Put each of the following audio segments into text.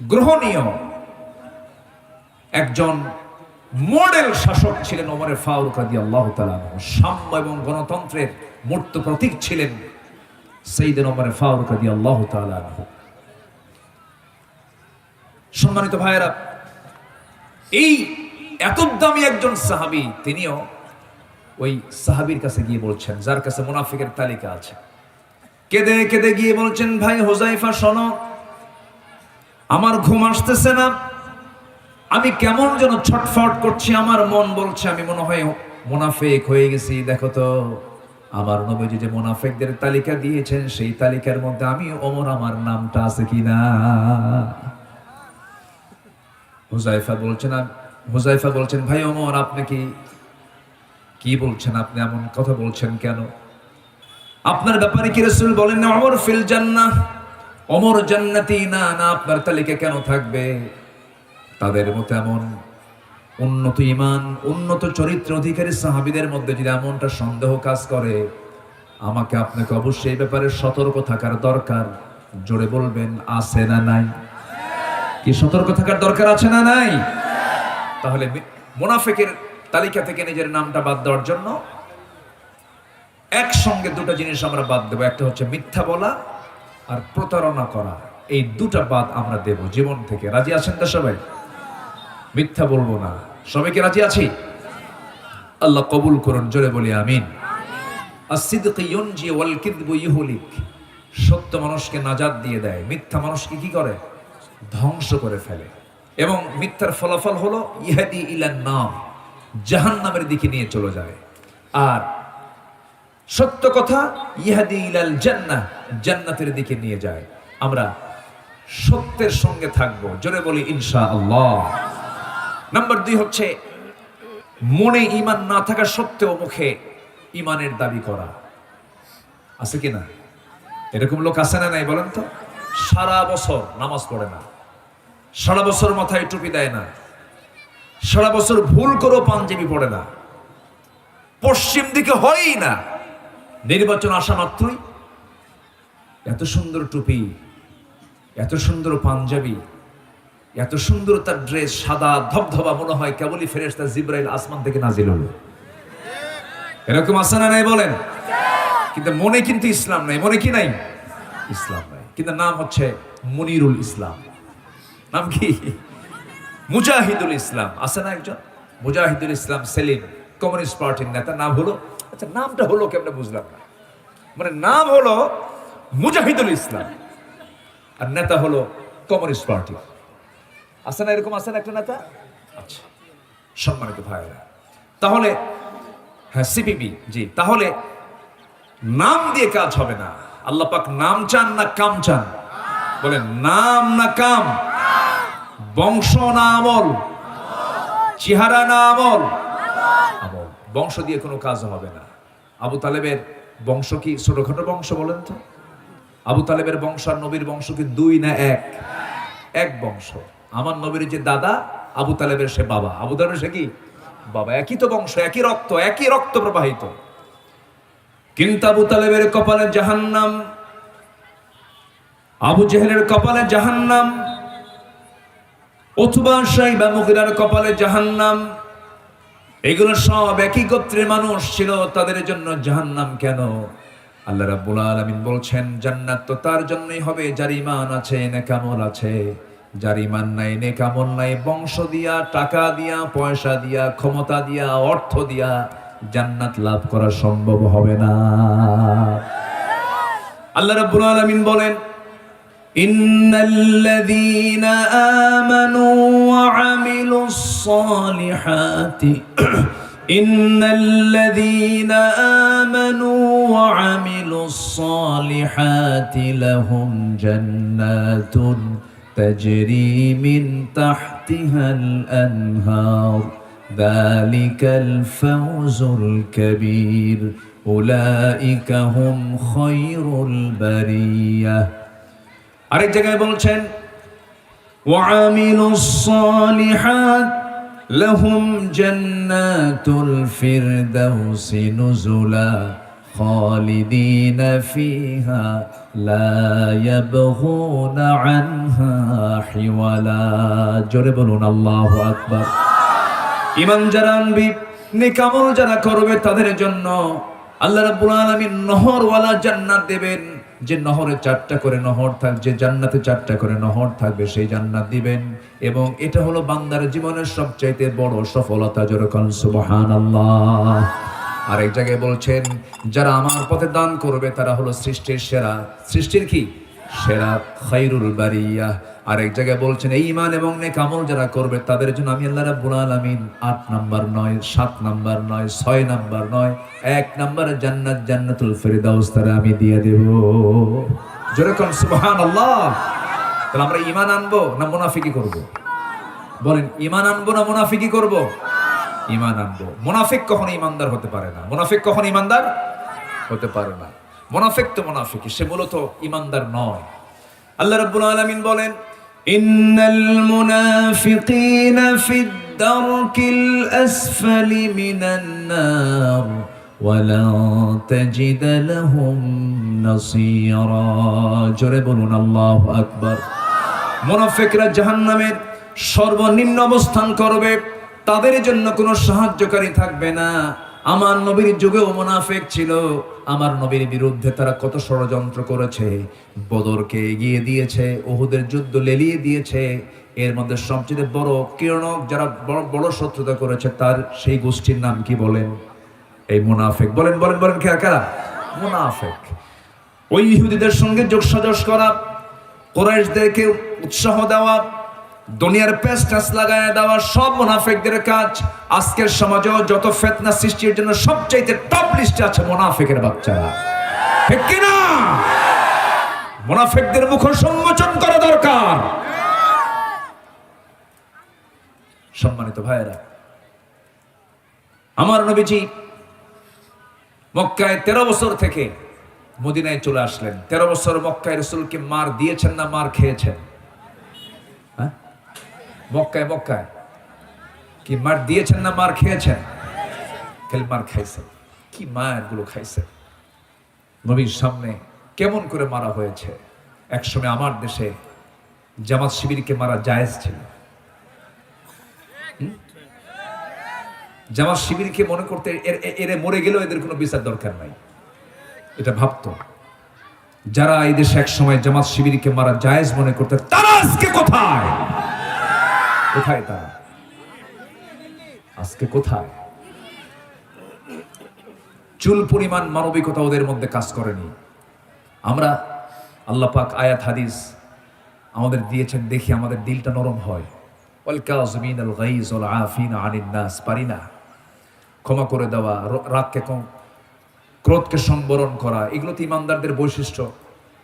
গ্রহণীয়। একজন মডেল শাসক ছিলেন ওমরের ফারুক রাদি আল্লাহ সাম্য এবং গণতন্ত্রের মূর্ত প্রতীক ছিলেন সেইদিন ওমরের ফারুক রাদি আল্লাহ সম্মানিত ভাইয়েরা, এই এত দামি একজন সাহাবি, তিনিও ওই সাহাবির কাছে গিয়ে বলছেন, যার কাছে মুনাফিকের তালিকা আছে। কেঁদে কেঁদে গিয়ে বলছেন, ভাই হোজাইফা শোনো আমার ঘুম আসতেছে না। আমি কেমন যেন ছটফট করছি, আমার মন বলছে, আমি মনে হয় মুনাফেক হয়ে গেছি। দেখো তো, আমার নবীজি যে মুনাফেকদের তালিকা দিয়েছেন, সেই তালিকার মধ্যে আমি ওমর আমার নামটা আছে কিনা হুজাইফা বলছেন হুজাইফা বলছেন, ভাই ওমর আপনি কি কি বলছেন? আপনি এমন কথা বলছেন কেন? আপনার ব্যাপারে কি রসুল বলেন না অমর ফিল জান্নাহ। অমর জান্নাতি না না আপনার তালিকা কেন থাকবে? তাদের মতো এমন উন্নত ইমান, উন্নত চরিত্র অধিকারী সাহাবিদের মধ্যে যদি এমনটা সন্দেহ কাজ করে, আমাকে আপনাকে অবশ্যই এই ব্যাপারে সতর্ক থাকার দরকার। জোরে বলবেন, আছে না নাই? কি সতর্ক থাকার দরকার আছে না নাই? তাহলে মুনাফিকের তালিকা থেকে নিজের নামটা বাদ দেওয়ার জন্য একসঙ্গে দুটো জিনিস আমরা বাদ দেবো। একটা হচ্ছে মিথ্যা বলা আর প্রতারণা করা, এই দুটা বাদ আমরা দেব জীবন থেকে। রাজি আছেন তো সবাই? মিথ্যা বলব না। সবাইকে রাজি আছি? আল্লাহ কবুল করুন, জোরে বলি আমিন। সত্য মানুষকে নাজাদ দিয়ে দেয়, মিথ্যা মানুষকে কি করে? ধ্বংস করে ফেলে। এবং মিথ্যার ফলাফল হলো, ইহাদি ইলান নাম জাহান্নামের দিকে নিয়ে চলে যায়। আর সত্য কথা, ইহাদি ইলাল জান্নাহ, জান্নাতের দিকে নিয়ে যায়। আমরা সত্যের সঙ্গে থাকব। জোরে বলি ইনশা আল্লাহ নাম্বার দুই হচ্ছে, মনে ইমান না থাকা সত্ত্বেও মুখে ইমানের দাবি করা। আছে কি না? এরকম লোক আছে না নাই, বলেন তো? সারা বছর নামাজ পড়ে না। সারা বছর মাথায় টুপি দেয় না। সারা বছর ভুল করেও পাঞ্জাবি পড়ে না। পশ্চিম দিকে হয়ই না। নির্বাচন আসা মাত্রই এত সুন্দর টুপি, এত সুন্দর পাঞ্জাবি, এত সুন্দর তার ড্রেস সাদা ধবধবা মনে হয় কেবলই ফেরেশতা জিব্রাইল আসমান থেকে নাজিল হলো। এরকম আছে না নাই বলেন? কিন্তু মনে কিন্তু ইসলাম নাই, মনে কি নাই? ইসলাম নাই। কিন্তু নাম হচ্ছে মনিরুল ইসলাম। নাম কি? মুজাহিদুল ইসলাম। আছে না একজন? মুজাহিদুল ইসলাম সেলিম, কমিউনিস্ট পার্টির নেতা। নাম হলো আচ্ছা নামটা হলো কেমন বুঝলাম না। মানে নাম হলো মুজাহিদুল ইসলাম, আর নেতা হলো কমিউনিস্ট পার্টি। আছে না এরকম আছে না একটা নেতা? আচ্ছা সম্মানিত ভাইরা তাহলে হ্যাঁ সিপিবি, জি, তাহলে নাম দিয়ে কাজ হবে না। আল্লাহ পাক নাম চান না কাম চান? বলেন, নাম না কাম? বংশ না আমল? চেহারা না আমল? আমল। বংশ দিয়ে কোনো কাজ হবে না। আবু তালেবের বংশ কি ছোটখাটো বংশ বলেন তো? আবু তালেবের বংশ আর নবীর বংশ কি দুই না এক? এক বংশ। আমার নবীর যে দাদা, আবু তালেবের সে বাবা। আবু তালেবের সে কি? বাবা। একই তো বংশ, একই রক্ত একই রক্ত প্রবাহিত। কিন্তু আবু তালেবের কপালে জাহান্নাম, আবু জেহেলের কপালে জাহান্নাম অথবা সাইবা মুখিরার কপালে জাহান্নাম এগুলো সব একই গোত্রের মানুষ ছিল, তাদের জন্য জাহান্নাম কেন? আল্লাহ রাব্বুল আলামিন বলছেন, জান্নাত তো তার জন্যই হবে, যার ইমান আছে, নেকামল আছে। যার ইমান নাই, নেকামল নাই, বংশ দিয়া, টাকা দিয়া, পয়সা দিয়া, ক্ষমতা দিয়া, অর্থ দিয়া জান্নাত লাভ করা সম্ভব হবে না। আল্লাহ রাব্বুল আলামিন বলেন, ইন্নাল্লাযীনা আমানু ওয়া আমিলুস الصالحات. إن الذين آمنوا وعملوا الصالحات لهم جنات تجري من تحتها الأنهار. ذلك الفوز الكبير. أولئك هم خير البرية. أرجع بولشن وعملوا الصالحات لهم جنات الفردوس نزلا خالدين فيها لا يبغون عنها মাহিওয়ালা জোরে বলুন আল্লাহু আকবার ইমান যারা আনবি নেকামল যারা করবে তাদের জন্য আল্লাহ রাব্বুল আলামিন নহরওয়ালা জান্নাত দেবেন যে নহরে চারটা করে নহর থাকবে যে জান্নাতে চারটা করে নহর থাকবে, সেই জান্নাত দিবেন। এবং এটা হলো বান্দার জীবনের সবচাইতে বড় সফলতা যেরকম সুবহানাল্লাহ। আর এক জায়গায় বলছেন, যারা আমার পথে দান করবে, তারা হলো সৃষ্টির সেরা। সৃষ্টির কি? সেরা খাইরুল বারিয়া। আর এক জায়গায় বলছেন, এই ইমান এবং নেক আমল যারা করবে, তাদের জন্য আমি আল্লাহ রাব্বুল আলামিন আট নাম্বার নয়, সাত নাম্বার নয়, ছয় নাম্বার নয়, এক নাম্বার জান্নাত, জান্নাতুল ফেরদাউস তারা আমি দিয়ে দেব। যেরকম সুবহানাল্লাহ। তাহলে আমরা ইমান আনব না মুনাফিকি করব? বলেন ইমান আনব না মুনাফিকি করব? ইমান আনব। মুনাফিক কখনো ইমানদার হতে পারে না। মুনাফিক কখনো ইমানদার হতে পারে না। মুনাফিক তো মুনাফিক সে মূলত ইমানদার নয়। আল্লাহ রাব্বুল আলামিন বলেন ইন্নাল মুনাফিকিনা ফিদ দারকিল আসফালি মিনান নার ওয়ালা তাজিদ লাহুম নাসীরা জোরে বলুন, আল্লাহু মুনাফিকরা জাহান্নামের সর্বনিম্ন অবস্থান করবে, তাদের জন্য কোনো সাহায্যকারী থাকবে না। আমার নবীর যুগেও মুনাফিক ছিল। আমার নবীর বিরুদ্ধে তারা কত ষড়যন্ত্র করেছে। বদরকে এগিয়ে দিয়েছে ওহুদের যুদ্ধ লেলিয়ে দিয়েছে। এর মধ্যে সবচেয়ে বড় কিরণক যারা বড় বড় শত্রুতা করেছে, তার সেই গোষ্ঠীর নাম কি বলেন? এই মুনাফিক। বলেন বলেন বলেন কে কারা মুনাফিক। ওই ইহুদিদের সঙ্গে যোগসাজস করা, কোরাইশদেরকে উৎসাহ দেওয়া দুনিয়ার পেস্ট টাস লাগায় দেওয়া সব মুনাফিকদের কাজ। আজকের সমাজেও যত ফেতনা সৃষ্টির জন্য সবচাইতে টপ লিস্টে আছে মুনাফিকের বাচ্চারা ঠিক কিনা? মুনাফিকদের মুখ সম্মোচন করা দরকার। সম্মানিত ভাইয়েরা, আমার নবীজি মক্কায় তেরো বছর থেকে মদিনায় চলে আসলেন। তেরো বছর মক্কায় রসুলকে মার দিয়েছেন না মার খেয়েছেন? মক্কায় মক্কায় কি মার দিয়েছেন না মার খেয়েছেন? খালি মার খাইছেন। কি মায়েরগুলো খাইছেন? নবীর সামনে কেমন করে মারা হয়েছে? একসময় আমার দেশে জামাত শিবিরকে মারা জায়েজ ছিল। জামাত শিবিরকে মনে করতে এর মরে গেলেও এদের কোনো বিচার দরকার নাই। এটা ভাবতো। যারা এই দেশে এক সময় জামাত শিবিরকে মারা জায়েজ মনে করতে, তারা আজকে কোথায়? কোথায় তারা আজকে কোথায়? চুল পরিমাণ মানবিকতা ওদের মধ্যে কাজ করেনি। আমরা আল্লাহ পাক আয়াত, হাদিস আমাদের দিয়েছেন দেখি আমাদের দিলটা নরম হয়। পারি না। ক্ষমা করে দেওয়া, র- রাগকে কম, ক্রোধকে সম্বরণ করা, এগুলো তো ইমানদারদের বৈশিষ্ট্য।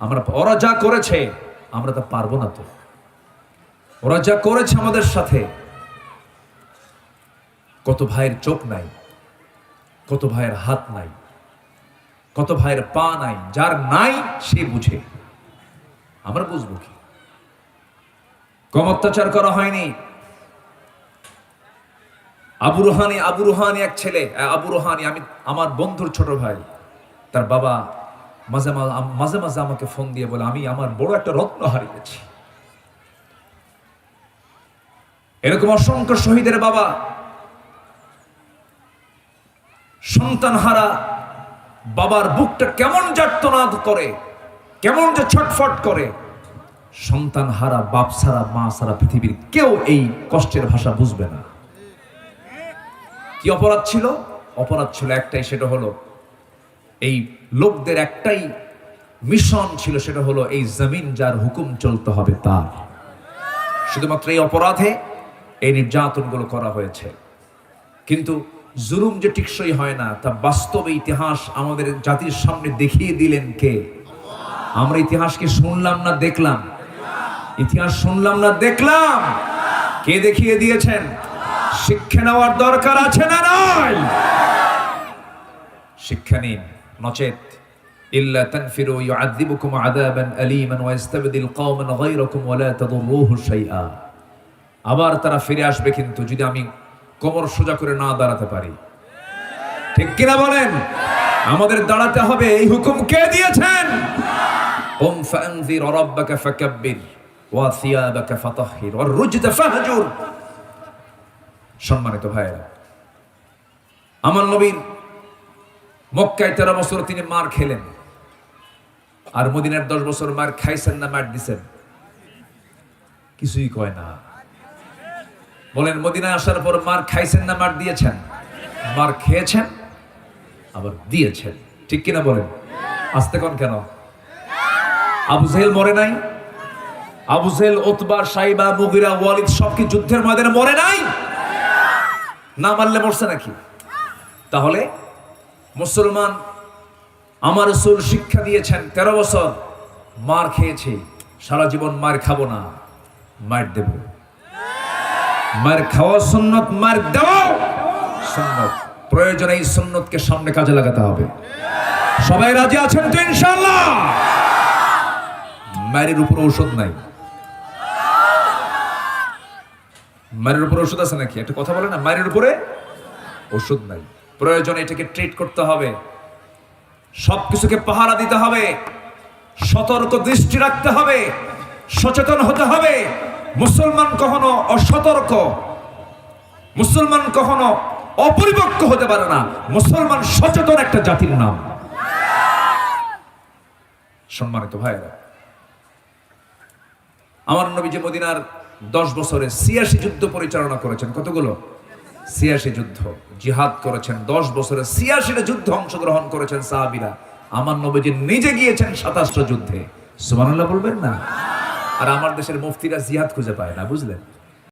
আমরা, ওরা যা করেছে, আমরা তা পারব না তো। ওরা যা করেছে আমাদের সাথে। কত ভাইয়ের চোখ নাই, কত ভাইয়ের হাত নাই, কত ভাইয়ের পা নাই, যার নাই সে বুঝে। আমরা বুঝব কি? কম অত্যাচার করা হয়নি। আবু রোহানি আবু রোহানি এক ছেলে আবু রোহানি, আমি, আমার বন্ধুর ছোট ভাই, তার বাবা মাঝে মাঝে মাঝে মাঝে আমাকে ফোন দিয়ে বলে, আমি আমার বড় একটা রত্ন হারিয়েছি। এরকম অসংখ্য শহীদের বাবা সন্তান হারা বাবার বুকটা কেমন যার্তনাদ করে, কেমন যে ছটফট করে সন্তান হারা বাপ সারা মা সারা পৃথিবীর কেউ এই কষ্টের ভাষা বুঝবে না। কি অপরাধ ছিল? অপরাধ ছিল একটাই, সেটা হলো এই লোকদের একটাই মিশন ছিল, সেটা হলো এই জমিন যার হুকুম চলতে হবে তার। শুধুমাত্র এই অপরাধে এই নির্যাতনগুলো করা হয়েছে। কিন্তু জুলুম যে টিকসই হয় না, তা বাস্তবে ইতিহাস আমাদের জাতির সামনে দেখিয়ে দিলেন কে? আমরা ইতিহাসকে শুনলাম না দেখলাম? ইতিহাস শুনলাম না দেখলাম? কে দেখিয়ে দিয়েছেন? শিক্ষা নেওয়ার দরকার আছে না নয় শিক্ষা নিন, নচেত। ইউআযিবুকুম আযাবান আলীমান ওয়া ইস্তাবদিল কওমান গায়রাকুম ওয়া লা তাদুররুহু শাইআ। আবার তারা ফিরে আসবে কিন্তু যদি আমি কোমর সোজা করে না দাঁড়াতে পারি। ঠিক কিনা বলেন? আমাদের দাঁড়াতে হবে, এই হুকুম কে দিয়েছেন? ওম ফানজির ফাকাব্বির ওয়া সিয়াবাকা রুজতা ফাহজুর। সম্মানিত আমার নবীর মক্কায় তেরো বছর তিনি মার খেলেন আর মদিনার দশ বছর মার খাইছেন না, মার দিছেন। কিছুই কয় না। বলেন, মদিনায় আসার পর মার খাইছেন না, মার দিয়েছেন? মার খেয়েছেন, আবার দিয়েছেন। ঠিক কিনা বলেন? আসতে কন কেন? আবু জেহেল মরে নাই? আবু জেহেল, ওতবা, সাইবা, মুগিরা, ওয়ালিদ সব কি যুদ্ধের ময়দানে মরে নাই? না মারলে মরছে নাকি? তাহলে মুসলমান আমার সুর শিক্ষা দিয়েছেন, তেরো বছর মার খেয়েছে, সারা জীবন মার খাব না, মার দেব। মার খাওয়া সুন্নত, মার দেওয়া সুন্নত। প্রয়োজনে এই সুন্নতকে সামনে কাজে লাগাতে হবে। সবাই রাজি আছেন তো ইনশাল্লাহ মায়ের উপর ঔষধ নাই। মায়ের উপর ওষুধ আছে নাকি? একটা কথা বলে না, মায়ের উপরে ওষুধ নাই। প্রয়োজনে এটাকে ট্রিট করতে হবে। সবকিছুকে পাহারা দিতে হবে। সতর্ক দৃষ্টি রাখতে হবে। সচেতন হতে হবে। মুসলমান কখনো অসতর্ক, মুসলমান কখনো অপরিপক্ক হতে পারে না। মুসলমান সচেতন একটা জাতির নাম। সম্মানিত ভাইরা আমার নবী যে মদিনার দশ বছরে ছিয়াশি যুদ্ধ পরিচালনা করেছেন। কতগুলো? ছিয়াশি যুদ্ধ। জিহাদ করেছেন, দশ বছরে ছিয়াশিটা যুদ্ধ অংশগ্রহণ করেছেন সাহাবিরা। আমার নবীজি নিজে গিয়েছেন সাতাশটা যুদ্ধে। সুমানুল্লাহ বলবেন না? আর আমার দেশের মুফতিরা জিহাদ খুঁজে পায় না বুঝলেন?